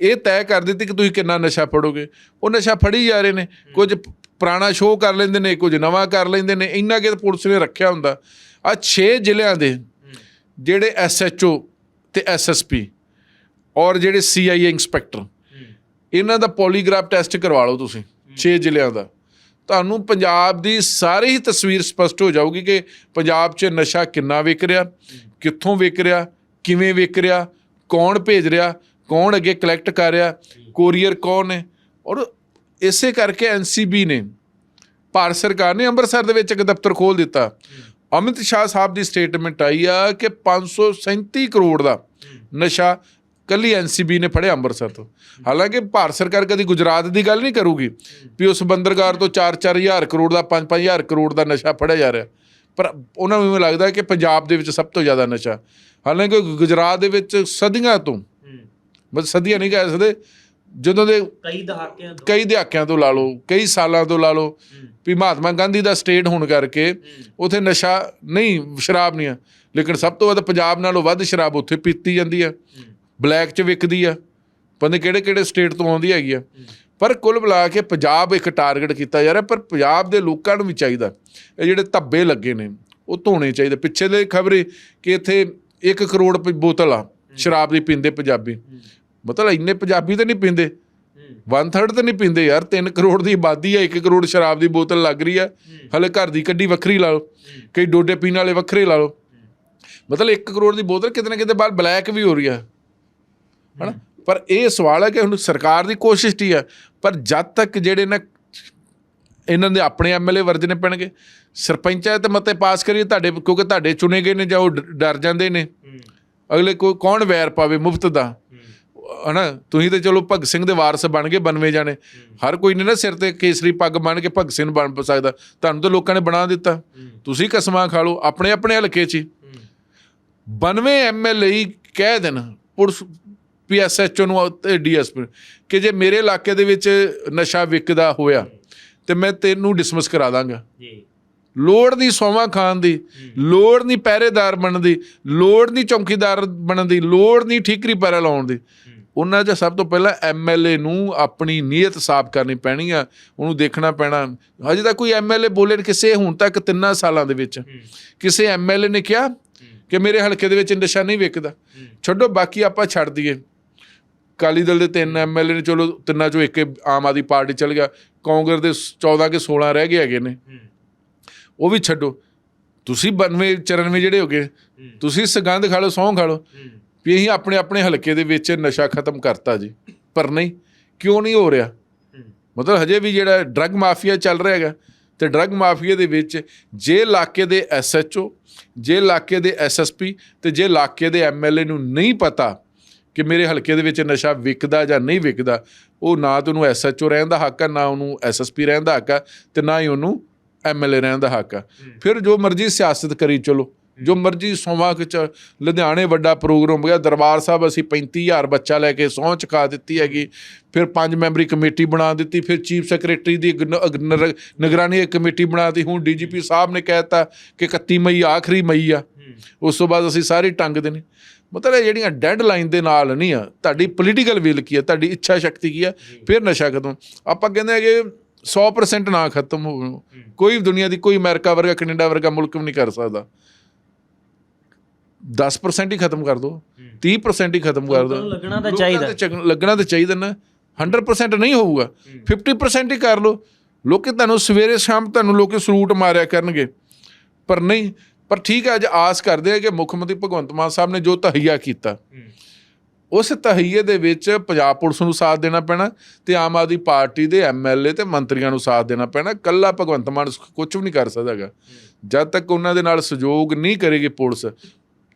ਇਹ ਤੈਅ ਕਰ ਦਿੱਤੀ ਕਿ ਤੁਸੀਂ ਕਿੰਨਾ ਨਸ਼ਾ ਫੜੋਗੇ। ਉਹ ਨਸ਼ਾ ਫੜੀ ਜਾ ਰਹੇ ਨੇ। ਕੁਝ ਪੁਰਾਣਾ ਸ਼ੋਅ ਕਰ ਲੈਂਦੇ ਨੇ, ਕੁਝ ਨਵਾਂ ਕਰ ਲੈਂਦੇ ਨੇ। ਇੰਨਾ ਕਿ ਪੁਲਿਸ ਨੇ ਰੱਖਿਆ ਹੁੰਦਾ। ਆ 6 ਜ਼ਿਲ੍ਹਿਆਂ ਦੇ ਜਿਹੜੇ ਐਸਐਚਓ ਤੇ ਐਸਐਸਪੀ ਔਰ ਜਿਹੜੇ ਸੀਆਈਏ ਇੰਸਪੈਕਟਰ, ਇਹਨਾਂ ਦਾ ਪੋਲੀਗ੍ਰਾਫ ਟੈਸਟ ਕਰਵਾ ਲਓ ਤੁਸੀਂ। 6 ਜ਼ਿਲ੍ਹਿਆਂ ਦਾ। ਤੁਹਾਨੂੰ ਪੰਜਾਬ ਦੀ ਸਾਰੀ ਹੀ ਤਸਵੀਰ ਸਪਸ਼ਟ ਹੋ ਜਾਊਗੀ ਕਿ ਪੰਜਾਬ 'ਚ ਨਸ਼ਾ ਕਿੰਨਾ ਵਿਕ ਰਿਹਾ, ਕਿੱਥੋਂ ਵਿਕ ਰਿਹਾ, ਕਿਵੇਂ ਵਿਕ ਰਿਹਾ, ਕੌਣ ਭੇਜ ਰਿਹਾ ਕੌਣ ਅੱਗੇ ਕਲੈਕਟ ਕਰ ਰਿਹਾ? ਕੋਰੀਅਰ ਕੌਣ ਹੈ ਔਰ ਇਸੇ ਕਰਕੇ ਐਨਸੀਬੀ ਨੇ, ਭਾਰਤ ਸਰਕਾਰ ਨੇ ਅੰਮ੍ਰਿਤਸਰ ਦੇ ਵਿੱਚ ਇੱਕ ਦਫ਼ਤਰ ਖੋਲ ਦਿੱਤਾ। ਅਮਿਤ ਸ਼ਾਹ ਸਾਹਿਬ ਦੀ ਸਟੇਟਮੈਂਟ ਆਈ ਆ ਕਿ 537 ਕਰੋੜ ਦਾ ਨਸ਼ਾ ਕੱਲੀ ਐਨਸੀਬੀ ਨੇ ਫੜਿਆ ਅੰਮ੍ਰਿਤਸਰ ਤੋਂ। ਹਾਲਾਂਕਿ ਭਾਰਤ ਸਰਕਾਰ ਕਦੀ ਗੁਜਰਾਤ ਦੀ ਗੱਲ ਨਹੀਂ ਕਰੂਗੀ ਵੀ ਉਸ ਬੰਦਰਗਾਹ ਤੋਂ 4-4000 ਕਰੋੜ ਦਾ 5-5000 ਕਰੋੜ ਦਾ ਨਸ਼ਾ ਫੜਿਆ ਜਾ ਰਿਹਾ। ਪਰ ਉਹਨਾਂ ਨੂੰ ਇਵੇਂ ਲੱਗਦਾ ਕਿ ਪੰਜਾਬ ਦੇ ਵਿੱਚ ਸਭ ਤੋਂ ਜ਼ਿਆਦਾ ਨਸ਼ਾ। ਹਾਲਾਂਕਿ ਗੁਜਰਾਤ ਦੇ ਵਿੱਚ ਸਦੀਆਂ ਤੋਂ ਬਸ ਸਦੀਆਂ ਨਹੀਂ ਕਹਿ ਸਕਦੇ ਜਦੋਂ ਦੇ ਕਈ ਦਹਾਕਿਆਂ ਤੋਂ। ਕਈ ਦਹਾਕਿਆਂ ਤੋਂ ਲਾ ਲਓ ਕਈ ਸਾਲਾਂ ਤੋਂ ਲਾ ਲਓ ਵੀ ਮਹਾਤਮਾ ਗਾਂਧੀ ਦਾ ਸਟੇਟ ਹੋਣ ਕਰਕੇ ਉਥੇ ਨਸ਼ਾ ਨਹੀਂ ਸ਼ਰਾਬ ਨਹੀਂ ਆ। ਲੇਕਿਨ ਸਭ ਤੋਂ ਵੱਧ ਪੰਜਾਬ ਨਾਲੋਂ ਵੱਧ ਸ਼ਰਾਬ ਉੱਥੇ ਪੀਤੀ ਜਾਂਦੀ ਆ। ਬਲੈਕ 'ਚ ਵਿਕਦੀ ਆ। ਪਤਾ ਕਿਹੜੇ ਕਿਹੜੇ ਸਟੇਟ ਤੋਂ ਆਉਂਦੀ ਹੈਗੀ ਆ। ਪਰ ਕੁੱਲ ਮਿਲਾ ਕੇ ਪੰਜਾਬ ਇੱਕ ਟਾਰਗੇਟ ਕੀਤਾ ਜਾ ਰਿਹਾ ਪਰ ਪੰਜਾਬ ਦੇ ਲੋਕਾਂ ਨੂੰ ਵੀ ਚਾਹੀਦਾ। ਇਹ ਜਿਹੜੇ ਧੱਬੇ ਲੱਗੇ ਨੇ ਉਹ ਧੋਣੇ ਚਾਹੀਦੇ। ਪਿੱਛੇ ਦੇ ਖਬਰੇ ਕਿ ਇੱਥੇ 1 ਕਰੋੜ ਬੋਤਲ ਆ ਸ਼ਰਾਬ ਦੀ ਪੀਂਦੇ ਪੰਜਾਬੀ। ਮਤਲਬ ਇੰਨੇ ਪੰਜਾਬੀ ਤਾਂ ਨਹੀਂ ਪੀਂਦੇ। 1/3 ਤਾਂ ਨਹੀਂ ਪੀਂਦੇ ਯਾਰ 3 ਕਰੋੜ ਦੀ ਆਬਾਦੀ ਹੈ 1 ਕਰੋੜ ਸ਼ਰਾਬ ਦੀ ਬੋਤਲ ਲੱਗ ਰਹੀ ਹੈ। ਹਲੇ ਘਰ ਦੀ ਕੱਢੀ ਵੱਖਰੀ ਲਾ ਲਓ ਕਈ ਡੋਡੇ ਪੀਣ ਵਾਲੇ ਵੱਖਰੇ ਲਾ ਲਓ। ਮਤਲਬ 1 ਕਰੋੜ ਦੀ ਬੋਤਲ ਕਿਤੇ ਨਾ ਕਿਤੇ ਬਾਅਦ ਬਲੈਕ ਵੀ ਹੋ ਰਹੀ ਹੈ ਹਨਾ? ਪਰ ਇਹ ਸਵਾਲ ਹੈ ਕਿ ਹੁਣ ਸਰਕਾਰ ਦੀ ਕੋਸ਼ਿਸ਼ ਕੀ ਹੈ ਪਰ ਜਦ ਤੱਕ ਜਿਹੜੇ ਨਾ ਇਹਨਾਂ ਦੇ ਆਪਣੇ ਐਮਐਲਏ ਵਰਜਨੇ ਪੈਣਗੇ ਸਰਪੰਚਾਂ ਤੇ ਮਤੇ ਪਾਸ ਕਰੀਏ ਤੁਹਾਡੇ ਕਿਉਂਕਿ ਤੁਹਾਡੇ ਚੁਣੇ ਗਏ ਨੇ ਜਾਂ ਉਹ ਡਰ ਜਾਂਦੇ ਨੇ। ਅਗਲੇ ਕੋਈ ਕੌਣ ਵੈਰ ਪਾਵੇ ਮੁਫਤ ਦਾ? ਹਨਾ ਤੁਸੀਂ ਤੇ ਚਲੋ ਭਗਤ ਸਿੰਘ ਦੇ ਵਾਰਸ ਬਣ ਗਏ ਬਨਵੇਂ ਜਾਣੇ। ਹਰ ਕੋਈ ਨਹੀਂ ਨਾ ਸਿਰ ਤੇ ਕੇਸਰੀ ਪੱਗ ਬਣ ਕੇ ਭਗਤ ਸਿੰਘ ਬਣ ਸਕਦਾ। ਤੁਹਾਨੂੰ ਤਾਂ ਲੋਕਾਂ ਨੇ ਬਣਾ ਦਿੱਤਾ। ਤੁਸੀਂ ਕਸਮਾਂ ਖਾ ਲਓ ਆਪਣੇ ਆਪਣੇ ਹਲਕੇ 'ਚ ਹੀ। 92 ਐਮਐਲਏ ਕਹਿ ਦੇਣ ਪੁਲਿਸ ਪੀਐਸਐਚਓ ਨੂੰ ਤੇ ਡੀਐਸਪੀ ਕਿ ਜੇ ਮੇਰੇ ਇਲਾਕੇ ਦੇ ਵਿੱਚ ਨਸ਼ਾ ਵਿਕਦਾ ਹੋਇਆ ਤੇ ਮੈਂ ਤੈਨੂੰ ਡਿਸਮਿਸ ਕਰਾ ਦਾਂਗਾ। ਜੀ। ਲੋੜ ਨਹੀਂ ਸੋਮਾ ਖਾਨ ਦੀ ਲੋੜ ਨਹੀਂ ਪਹਿਰੇਦਾਰ ਬਣਨ ਦੀ ਲੋੜ ਨਹੀਂ ਚੌਕੀਦਾਰ ਬਣਨ ਦੀ ਲੋੜ ਨਹੀਂ ਠੀਕਰੀ ਪੈਰਾ ਲਾਉਣ ਦੀ। ਉਹਨਾਂ 'ਚ ਸਭ ਤੋਂ ਪਹਿਲਾਂ ਐਮਐਲਏ ਨੂੰ ਆਪਣੀ ਨੀਅਤ ਸਾਫ਼ ਕਰਨੀ ਪੈਣੀ ਆ ਉਹਨੂੰ ਦੇਖਣਾ ਪੈਣਾ। ਹਜੇ ਤੱਕ ਕੋਈ ਐਮਐਲਏ ਬੋਲੇ ਕਿਸੇ ਹੁਣ ਤੱਕ ਤਿੰਨਾਂ ਸਾਲਾਂ ਦੇ ਵਿੱਚ। ਕਿਸੇ ਐਮਐਲਏ ਨੇ ਕਿਹਾ ਕਿ ਮੇਰੇ ਹਲਕੇ ਦੇ ਵਿੱਚ ਨਸ਼ਾ ਨਹੀਂ ਵਿਕਦਾ ਛੱਡੋ ਬਾਕੀ ਆਪਾਂ ਛੱਡ ਦਈਏ। ਕਾਲੀ ਦਲ ਦੇ ਤਿੰਨ ਐਮਐਲਏ ਨੇ ਚਲੋ ਤਿੰਨਾਂ ਚੋਂ ਇੱਕ ਆਮ ਆਦਮੀ ਪਾਰਟੀ ਚਲ ਗਿਆ। ਕਾਂਗਰਸ ਦੇ 14 ਕੇ 16 ਰਹਿ ਗਏ ਹੈਗੇ ਨੇ। ਉਹ ਵੀ ਛੱਡੋ। ਤੁਸੀਂ 92 94 ਜਿਹੜੇ ਹੋਗੇ ਤੁਸੀਂ ਸਗੰਧ ਖਾ ਲਓ ਸਹੁੰ ਖਾ ਲਓ। ਵੀ ਅਸੀਂ ਆਪਣੇ ਆਪਣੇ ਹਲਕੇ ਦੇ ਵਿੱਚ ਨਸ਼ਾ ਖਤਮ ਕਰਤਾ ਜੀ। ਪਰ ਨਹੀਂ ਕਿਉਂ ਨਹੀਂ ਹੋ ਰਿਹਾ? ਮਤਲਬ ਹਜੇ ਵੀ ਜਿਹੜਾ ਡਰੱਗ ਮਾਫੀਆ ਚੱਲ ਰਿਹਾ ਹੈਗਾ ਤੇ ਡਰੱਗ ਮਾਫੀਆ ਦੇ ਵਿੱਚ ਜੇ ਇਲਾਕੇ ਦੇ ਐਸਐਚਓ ਜੇ ਇਲਾਕੇ ਦੇ ਐਸਐਸਪੀ ਤੇ ਜੇ ਇਲਾਕੇ ਦੇ ਐਮਐਲਏ ਨੂੰ ਨਹੀਂ ਪਤਾ ਕਿ ਮੇਰੇ ਹਲਕੇ ਦੇ ਵਿੱਚ ਨਸ਼ਾ ਵਿਕਦਾ ਜਾਂ ਨਹੀਂ ਵਿਕਦਾ ਉਹ ਨਾ ਤਾਂ ਉਹਨੂੰ ਐਸਐਚਓ ਰਹਿਣ ਦਾ ਹੱਕ ਹੈ ਨਾ ਉਹਨੂੰ ਐਸਐਸਪੀ ਰਹਿਣ ਦਾ ਹੱਕ ਹੈ ਤੇ ਨਾ ਹੀ ਉਹਨੂੰ ਐਮਐਲਏ ਰਹਿਣ ਦਾ ਹੱਕ ਹੈ। ਫਿਰ ਜੋ ਮਰਜ਼ੀ ਸਿਆਸਤ ਕਰੀ ਚਲੋ। ਜੋ ਮਰਜ਼ੀ ਸੋਮਾ ਕਿ ਲੁਧਿਆਣੇ ਵੱਡਾ ਪ੍ਰੋਗਰਾਮ ਹੋ ਗਿਆ ਦਰਬਾਰ ਸਾਹਿਬ ਅਸੀਂ 35000 ਬੱਚਾ ਲੈ ਕੇ ਸਹੁੰ ਚੁਕਾ ਦਿੱਤੀ ਹੈਗੀ। ਫਿਰ ਪੰਜ ਮੈਂਬਰੀ ਕਮੇਟੀ ਬਣਾ ਦਿੱਤੀ ਫਿਰ ਚੀਫ ਸੈਕਟਰੀ ਦੀ ਨਿਗਰਾਨੀ ਇੱਕ ਕਮੇਟੀ ਬਣਾਤੀ ਹੁਣ ਡੀਜੀਪੀ ਸਾਹਿਬ ਨੇ ਕਹਿਤਾ ਕਿ 31 ਮਈ ਆਖਰੀ ਮਈ ਆ। ਉਸ ਤੋਂ ਬਾਅਦ ਅਸੀਂ ਸਾਰੇ ਟੰਗਦੇ ਨੇ ਮਤਲਬ ਇਹ ਜਿਹੜੀਆਂ ਡੈਡ ਲਾਈਨ ਦੇ ਨਾਲ ਨਹੀਂ ਆ ਤੁਹਾਡੀ ਪੋਲੀਟੀਕਲ ਵਿਲ ਕੀ ਹੈ ਤੁਹਾਡੀ ਇੱਛਾ ਸ਼ਕਤੀ ਕੀ ਹੈ ਫਿਰ ਨਸ਼ਾ ਖਤਮ ਆਪਾਂ ਕਹਿੰਦੇ ਹੈਗੇ 100% ਨਾ ਖਤਮ ਹੋ। ਕੋਈ ਦੁਨੀਆ ਦੀ ਕੋਈ ਅਮਰੀਕਾ ਵਰਗਾ ਕੈਨੇਡਾ ਵਰਗਾ ਮੁਲਕ ਵੀ ਨਹੀਂ ਕਰ ਸਕਦਾ। 10% ਹੀ ਖਤਮ ਕਰ ਦਿਓ 30% ਹੀ ਖਤਮ ਕਰ ਨੂੰ ਲੱਗਣਾ ਤਾਂ ਚਾਹੀਦਾ। ਲੱਗਣਾ ਤਾਂ ਚਾਹੀਦਾ ਨਾ। 100% ਨਹੀਂ ਹੋਊਗਾ। 50% ਹੀ ਕਰ ਲਓ। ਲੋਕੀ ਤੁਹਾਨੂੰ ਸਵੇਰੇ ਸ਼ਾਮ ਤੁਹਾਨੂੰ ਲੋਕੀ ਸਲੂਟ ਮਾਰਿਆ ਕਰਨਗੇ। ਪਰ ਨਹੀਂ ਪਰ ਠੀਕ ਹੈ ਅੱਜ ਆਸ ਕਰਦੇ ਆ ਕਿ ਮੁੱਖ ਮੰਤਰੀ ਭਗਵੰਤ ਮਾਨ ਸਾਹਿਬ ਨੇ ਜੋ ਤਹਈਆ ਕੀਤਾ। ਉਸ ਤਹਈਏ ਦੇ ਵਿੱਚ ਪੰਜਾਬ ਪੁਲਿਸ ਨੂੰ ਸਾਥ ਦੇਣਾ ਪੈਣਾ ਤੇ ਆਮ ਆਦਮੀ ਪਾਰਟੀ ਦੇ ਐਮਐਲਏ ਤੇ ਮੰਤਰੀਆਂ ਨੂੰ ਸਾਥ ਦੇਣਾ ਪੈਣਾ। ਕੱਲਾ ਭਗਵੰਤ ਮਾਨ ਕੁਝ ਵੀ ਨਹੀਂ ਕਰ ਸਕਦਾਗਾ ਜਦ ਤੱਕ ਉਹਨਾਂ ਦੇ ਨਾਲ ਸਹਿਯੋਗ ਨਹੀਂ ਕਰੇਗੀ ਪੁਲਿਸ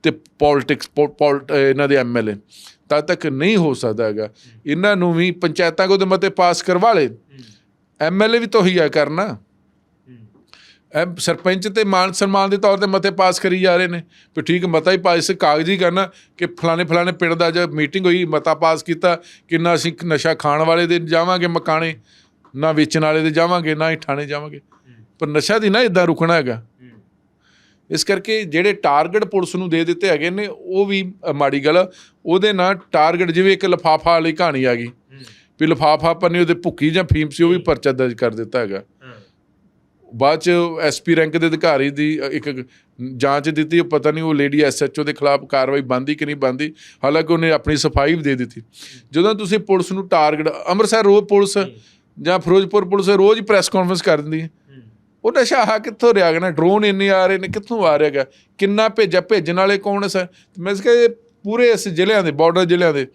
ਤੇ ਪੋਲਿਟਿਕਸ ਇਹਨਾਂ ਦੇ ਐਮਐਲਏ ਤਦ ਤੱਕ ਨਹੀਂ ਹੋ ਸਕਦਾ ਹੈਗਾ। ਇਹਨਾਂ ਨੂੰ ਵੀ ਪੰਚਾਇਤਾਂ ਕੋਲ ਦੇ ਮਤੇ ਪਾਸ ਕਰਵਾ ਲੇ। ਐਮਐਲਏ ਵੀ ਤਹਈਆ ਕਰਨਾ। ਇਹ ਸਰਪੰਚ ਤੇ ਮਾਨ ਸਨਮਾਨ ਦੇ ਤੌਰ ਤੇ ਮਤੇ ਪਾਸ ਕਰੀ ਜਾ ਰਹੇ ਨੇ। ਵੀ ਠੀਕ ਮਤਾ ਹੀ ਪਾਸ ਕਾਗਜ਼ੀ ਕਰਨਾ ਕਿ ਫਲਾਣੇ ਫਲਾਣੇ ਪਿੰਡ ਦਾ ਜਦ ਮੀਟਿੰਗ ਹੋਈ, ਮਤਾ ਪਾਸ ਕੀਤਾ, ਕਿੰਨਾ ਅਸੀਂ ਨਸ਼ਾ ਖਾਣ ਵਾਲੇ ਦੇ ਜਾਵਾਂਗੇ ਮਕਾਣੇ, ਨਾ ਵੇਚਣ ਵਾਲੇ ਦੇ ਜਾਵਾਂਗੇ, ਨਾ ਹੀ ਠਾਣੇ ਜਾਵਾਂਗੇ। ਪਰ ਨਸ਼ਾ ਦੀ ਨਾ ਇਦਾਂ ਰੁਕਣਾ ਹੈਗਾ। ਇਸ ਕਰਕੇ ਜਿਹੜੇ ਟਾਰਗੇਟ ਪੁਲਿਸ ਨੂੰ ਦੇ ਦਿੱਤੇ ਹੈਗੇ ਨੇ, ਉਹ ਵੀ ਮਾੜੀ ਗੱਲ ਉਹਦੇ ਨਾਲ ਟਾਰਗੇਟ ਜਿਵੇਂ ਇੱਕ ਲਫਾਫਾ ਵਾਲੀ ਕਹਾਣੀ ਆ ਗਈ। ਵੀ ਲਫਾਫਾ ਪੰਨੇ ਉਹਦੇ ਭੁੱਕੀ ਜਾਂ ਫੀਮ ਸੀ, ਉਹ ਵੀ ਪਰਚਾ ਦਰਜ ਕਰ ਦਿੱਤਾ ਹੈਗਾ। ਬਾਅਦ ਚ ਐਸਪੀ ਰੈਂਕ ਦੇ ਅਧਿਕਾਰੀ ਦੀ ਇੱਕ ਜਾਂਚ ਦਿੱਤੀ ਉਹ ਪਤਾ ਨਹੀਂ ਉਹ ਲੇਡੀ ਐਸਐਚਓ ਦੇ ਖਿਲਾਫ ਕਾਰਵਾਈ ਬੰਦੀ ਕਿ ਨਹੀਂ ਬੰਦੀ ਹਾਲਾਂਕਿ ਉਹਨੇ ਆਪਣੀ ਸਫ਼ਾਈ ਵੀ ਦੇ ਦਿੱਤੀ। ਜਦੋਂ ਤੁਸੀਂ ਪੁਲਿਸ ਨੂੰ ਟਾਰਗੇਟ ਅੰਮ੍ਰਿਤਸਰ ਰੋਜ਼ ਪੁਲਿਸ ਜਾਂ ਫਿਰੋਜ਼ਪੁਰ ਪੁਲਿਸ ਰੋਜ਼ ਪ੍ਰੈਸ ਕਾਨਫਰੰਸ ਕਰ ਦਿੰਦੀ ਹੈ। ਉਹ ਨਸ਼ਾ ਆ ਕਿੱਥੋਂ ਰਿਹਾ ਗਿਆ ਨਾ? ਡਰੋਨ ਇੰਨੇ ਆ ਰਹੇ ਨੇ ਕਿੱਥੋਂ ਆ ਰਿਹਾ ਗਾ ਕਿੰਨਾ ਭੇਜਿਆ? ਭੇਜਣ ਵਾਲੇ ਕੌਣ ਸਰ? ਮੈਂ ਇਹ ਪੂਰੇ ਇਸ ਜ਼ਿਲ੍ਹਿਆਂ ਦੇ ਬਾਰਡਰ ਜ਼ਿਲ੍ਹਿਆਂ ਦੇ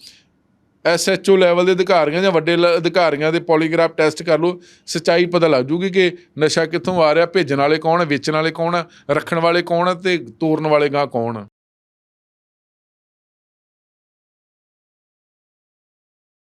ਐਸਐਚਓ ਲੈਵਲ ਦੇ ਅਧਿਕਾਰੀਆਂ ਜਾਂ ਵੱਡੇ ਲ- ਅਧਿਕਾਰੀਆਂ ਦੇ ਪੋਲੀਗ੍ਰਾਫ ਟੈਸਟ ਕਰ ਲਓ, ਸੱਚਾਈ ਪਤਾ ਲੱਗ ਜੂਗੀ ਕਿ ਨਸ਼ਾ ਕਿੱਥੋਂ ਆ ਰਿਹਾ, ਭੇਜਣ ਵਾਲੇ ਕੌਣ ਹੈ ਵੇਚਣ ਵਾਲੇ ਕੌਣ ਹੈ ਰੱਖਣ ਵਾਲੇ ਕੌਣ ਹੈ ਤੇ ਤੋਰਨ ਵਾਲੇ ਗਾਂ ਕੌਣ ਹੈ